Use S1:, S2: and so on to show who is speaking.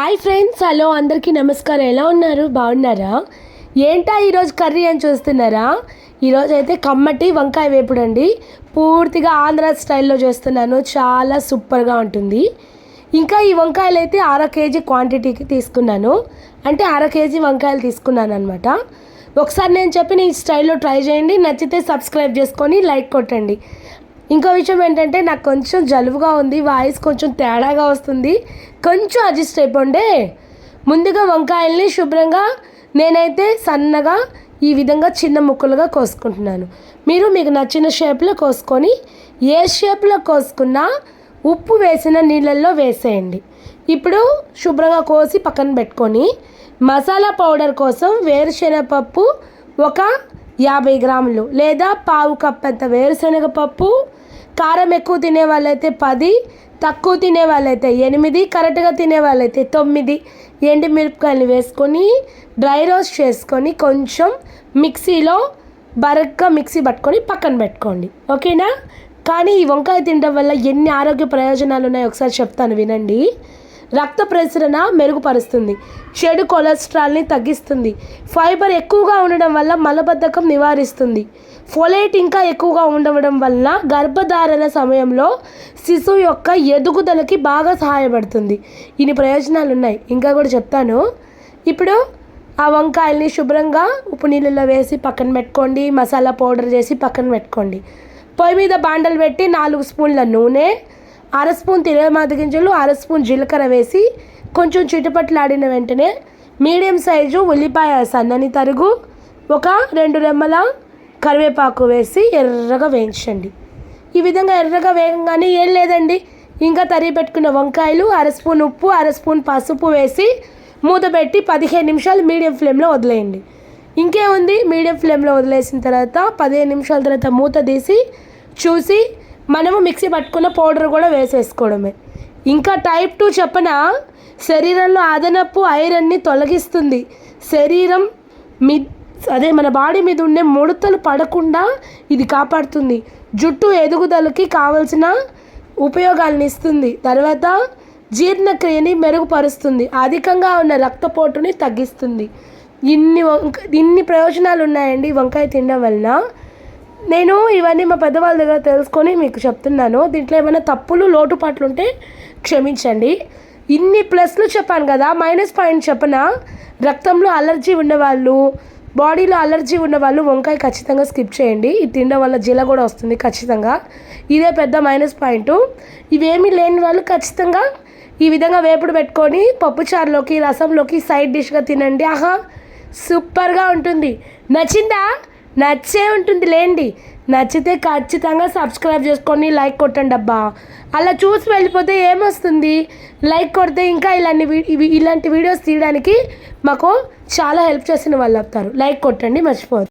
S1: Hi friends hello అందరికీ నమస్కారం. ఎలా ఉన్నారు? బాగున్నారా? ఏంటా ఈరోజు కర్రీ అని చూస్తున్నారా? ఈరోజు అయితే కమ్మటి వంకాయ వేపుడు అండి పూర్తిగా ఆంధ్ర స్టైల్లో చేస్తున్నాను. చాలా సూపర్గా ఉంటుంది. ఇంకా ఈ వంకాయలు అయితే అర కేజీ క్వాంటిటీకి తీసుకున్నాను. అంటే అర కేజీ వంకాయలు తీసుకున్నాను అనమాట ఒకసారి నేను చెప్పిన ఈ స్టైల్లో ట్రై చేయండి. నచ్చితే సబ్స్క్రైబ్ చేసుకొని లైక్ కొట్టండి. ఇంకో విషయం ఏంటంటే నాకు కొంచెం జలుబుగా ఉంది వాయిస్ కొంచెం తేడాగా వస్తుంది. కొంచెం అడ్జస్ట్ అయిపోండి. ముందుగా వంకాయల్ని శుభ్రంగా నేనైతే సన్నగా ఈ విధంగా చిన్న ముక్కలుగా కోసుకుంటున్నాను. మీరు మీకు నచ్చిన షేప్లో కోసుకొని ఏ షేప్లో కోసుకున్నా ఉప్పు వేసిన నీళ్ళల్లో వేసేయండి. ఇప్పుడు శుభ్రంగా కోసి పక్కన పెట్టుకొని మసాలా పౌడర్ కోసం వేరుశెనగపప్పు ఒక యాభై గ్రాములు లేదా పావు కప్ అంత వేరుశనగ పప్పు కారం ఎక్కువ తినే వాళ్ళైతే పది తక్కువ తినే వాళ్ళైతే ఎనిమిది కరెక్ట్గా తినే వాళ్ళైతే తొమ్మిది. ఎండు మిరపకాయలు వేసుకొని డ్రై రోస్ట్ చేసుకొని కొంచెం మిక్సీలో బరగ్గా మిక్సీ పట్టుకొని పక్కన పెట్టుకోండి. ఓకేనా? కానీ ఈ వంకాయ తినడం వల్ల ఎన్ని ఆరోగ్య ప్రయోజనాలు ఉన్నాయో ఒకసారి చెప్తాను వినండి. రక్త ప్రసరణ మెరుగుపరుస్తుంది. చెడు కొలెస్ట్రాల్ని తగ్గిస్తుంది. ఫైబర్ ఎక్కువగా ఉండడం వల్ల మలబద్ధకం నివారిస్తుంది. ఫొలేట్ ఇంకా ఎక్కువగా ఉండడం వల్ల గర్భధారణ సమయంలో శిశువు యొక్క ఎదుగుదలకి బాగా సహాయపడుతుంది. ఇన్ని ప్రయోజనాలు ఉన్నాయి ఇంకా కూడా చెప్తాను. ఇప్పుడు ఆ వంకాయల్ని శుభ్రంగా ఉప్పు నీళ్ళలో వేసి పక్కన పెట్టుకోండి. మసాలా పౌడర్ చేసి పక్కన పెట్టుకోండి. పొయ్యి మీద బాండలు పెట్టి నాలుగు స్పూన్ల నూనె అర స్పూన్ తిరగమాత గింజలు అర స్పూన్ జీలకర్ర వేసి కొంచెం చిటపట్లాడిన వెంటనే మీడియం సైజు ఉల్లిపాయ సన్నని తరుగు ఒక రెండు రెమ్మల కరివేపాకు వేసి ఎర్రగా వేయించండి. ఈ విధంగా ఎర్రగా వేగంగానే ఏం లేదండి. ఇంకా తరిగి పెట్టుకున్న వంకాయలు అర స్పూన్ ఉప్పు అర స్పూన్ పసుపు వేసి మూత పెట్టి పదిహేను నిమిషాలు మీడియం ఫ్లేమ్లో వదిలేయండి. ఇంకేముంది? మీడియం ఫ్లేమ్లో వదిలేసిన తర్వాత పదిహేను నిమిషాల తర్వాత మూత తీసి చూసి మనము మిక్సీ పట్టుకున్న పౌడర్ కూడా వేసేసుకోవడమే. ఇంకా టైప్ టూ చెప్పన శరీరంలో అదనపు ఐరన్ని తొలగిస్తుంది. శరీరం మీ అదే మన బాడీ మీద ఉండే ముడతలు పడకుండా ఇది కాపాడుతుంది. జుట్టు ఎదుగుదలకి కావలసిన ఉపయోగాలను ఇస్తుంది. తర్వాత జీర్ణక్రియని మెరుగుపరుస్తుంది. అధికంగా ఉన్న రక్తపోటుని తగ్గిస్తుంది. ఇన్ని వంక ఇన్ని ప్రయోజనాలు ఉన్నాయండి వంకాయ తినడం వలన. నేను ఇవన్నీ మా పెద్దవాళ్ళ దగ్గర తెలుసుకొని మీకు చెప్తున్నాను. దీంట్లో ఏమైనా తప్పులు లోటుపాట్లు ఉంటే క్షమించండి. ఇన్ని ప్లస్లు చెప్పాను కదా మైనస్ పాయింట్ చెప్పన రక్తంలో అలర్జీ ఉన్నవాళ్ళు బాడీలో అలర్జీ ఉన్న వాళ్ళు వంకాయ ఖచ్చితంగా స్కిప్ చేయండి. ఇది తినడం వల్ల జిల కూడా వస్తుంది ఖచ్చితంగా. ఇదే పెద్ద మైనస్ పాయింట్. ఇవేమీ లేని వాళ్ళు ఖచ్చితంగా ఈ విధంగా వేపుడు పెట్టుకొని పప్పుచారులోకి రసంలోకి సైడ్ డిష్గా తినండి. ఆహా సూపర్గా ఉంటుంది. నచ్చిందా? నచ్చే ఉంటుంది లేండి. నచ్చితే ఖచ్చితంగా సబ్స్క్రైబ్ చేసుకొని లైక్ కొట్టండి అబ్బా. అలా చూసి వెళ్ళిపోతే ఏమొస్తుంది? లైక్ కొడితే ఇంకా ఇలాంటి ఇలాంటి వీడియోస్ తీయడానికి మాకు చాలా హెల్ప్ చేసిన వాళ్ళు అవుతారు. లైక్ కొట్టండి మర్చిపోదు